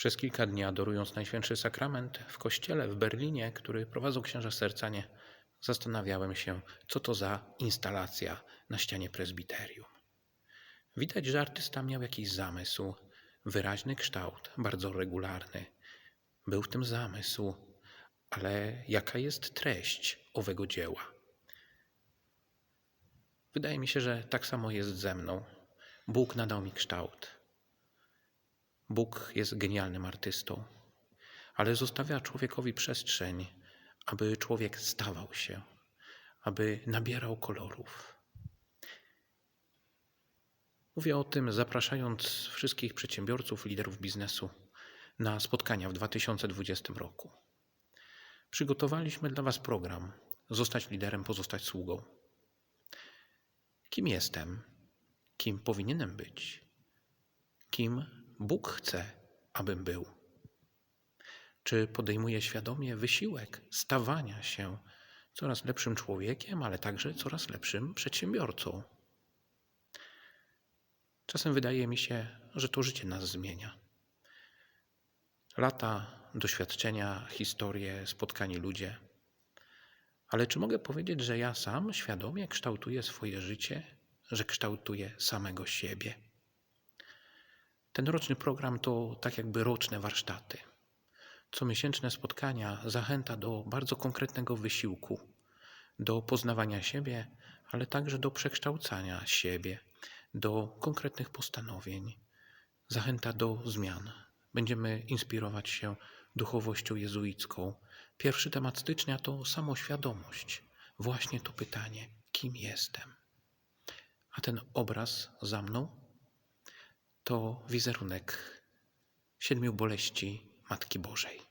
Przez kilka dni adorując Najświętszy Sakrament w kościele w Berlinie, który prowadzą księża sercanie, zastanawiałem się, co to za instalacja na ścianie prezbiterium. Widać, że artysta miał jakiś zamysł, wyraźny kształt, bardzo regularny. Był w tym zamysł, ale jaka jest treść owego dzieła? Wydaje mi się, że tak samo jest ze mną. Bóg nadał mi kształt. Bóg jest genialnym artystą, ale zostawia człowiekowi przestrzeń, aby człowiek stawał się, aby nabierał kolorów. Mówię o tym, zapraszając wszystkich przedsiębiorców, liderów biznesu na spotkania w 2020 roku. Przygotowaliśmy dla Was program Zostać liderem, pozostać sługą. Kim jestem? Kim powinienem być? Kim Bóg chce, abym był? Czy podejmuję świadomie wysiłek stawania się coraz lepszym człowiekiem, ale także coraz lepszym przedsiębiorcą? Czasem wydaje mi się, że to życie nas zmienia. Lata, doświadczenia, historie, spotkani ludzie. Ale czy mogę powiedzieć, że ja sam świadomie kształtuję swoje życie, że kształtuję samego siebie? Ten roczny program to tak jakby roczne warsztaty. Comiesięczne spotkania zachęta do bardzo konkretnego wysiłku, do poznawania siebie, ale także do przekształcania siebie, do konkretnych postanowień. Zachęta do zmian. Będziemy inspirować się duchowością jezuicką. Pierwszy temat stycznia to samoświadomość. Właśnie to pytanie, kim jestem? A ten obraz za mną to wizerunek siedmiu boleści Matki Bożej.